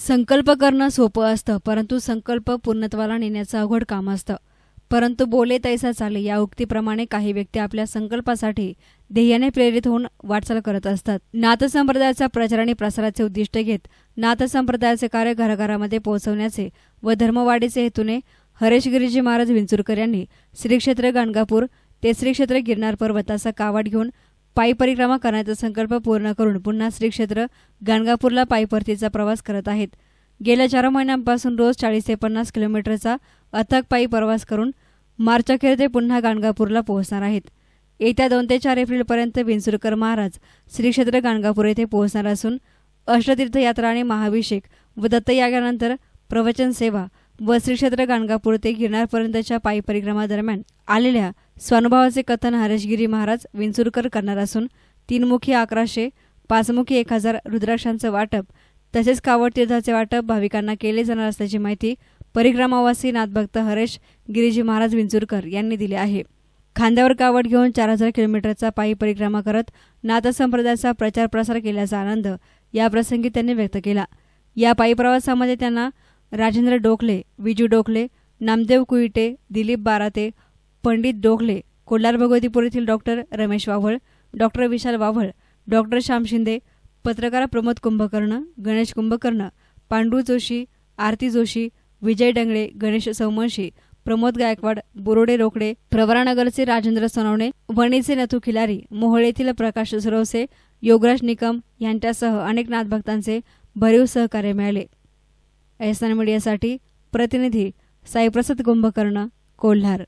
संकल्प करणं सोपं असतं परंतु संकल्प पूर्णत्वाला नेण्याचं अवघड काम असतं. परंतु बोले तैसा चाले या उक्तीप्रमाणे काही व्यक्ती आपल्या संकल्पासाठी ध्येयाने प्रेरित होऊन वाटचाल करत असतात. नाथसंप्रदायाचा प्रचार आणि प्रसाराचे उद्दिष्ट घेत नाथसंप्रदायाचे कार्य घराघरामध्ये पोहोचवण्याचे व धर्मवाढीचे हेतूने हरेश गिरीजी महाराज विंचुरकर यांनी श्री क्षेत्र गाणगापूर ते श्री क्षेत्र गिरनार पर्वताचा कावड घेऊन पायी परिक्रमा करण्याचा संकल्प पूर्ण करून पुन्हा श्री क्षेत्र गाणगापूरला पायी परतीचा प्रवास करत आहेत. गेल्या चार महिन्यांपासून रोज चाळीस ते पन्नास किलोमीटरचा अथक पायी प्रवास करून मार्च अखेर ते पुन्हा गाणगापूरला पोहोचणार आहेत. येत्या दोन ते चार एप्रिलपर्यंत विंचुरकर महाराज श्री क्षेत्र गाणगापूर येथे पोहोचणार असून अष्टतीर्थयात्रा आणि महाभिषेक व दत्तयागानंतर प्रवचन सेवा व श्रीक्षेत्र गाणगापूर ते गिरणारपर्यंतच्या पायी परिक्रमादरम्यान आलेल्या स्वानुभावाचे कथन हरेशगिरी महाराज विंचुरकर करणार असून तीनमुखी अकराशे पाचमुखी एक हजार रुद्राक्षांचं वाटप तसेच कावड तीर्थाचे वाटप भाविकांना केले जाणार असल्याची माहिती परिक्रमावासी नाथभक्त हरेश गिरीजी महाराज विंचुरकर यांनी दिली आहे. खांद्यावर कावड घेऊन चार हजार किलोमीटरचा पायी परिक्रमा करत नाथसंप्रदायाचा प्रचार प्रसार केल्याचा आनंद याप्रसंगी त्यांनी व्यक्त केला. या पायी प्रवासामध्ये त्यांना राजेंद्र डोकले विजू डोकले नामदेव कुईटे दिलीप बाराते पंडित डोकले कोल्हार भगवतीपूर येथील doctor Ramesh Wavhal doctor Vishal Wavhal doctor Shyam Shinde पत्रकार प्रमोद कुंभकर्ण गणेश कुंभकर्ण पांडू जोशी आरती जोशी विजय डंगळे गणेश सौमंशी प्रमोद गायकवाड बोरोडे रोकडे प्रवरानगरचे राजेंद्र सोनवणे वणीचे नथू खिलारी मोहोळ येथील प्रकाश सुरवसे योगराज निकम यांच्यासह अनेक नाथभक्तांचे भरीव सहकार्य मिळाले. एस मीडियासाठी प्रतिनिधी साईप्रसाद कुंभकर्ण कोल्हार.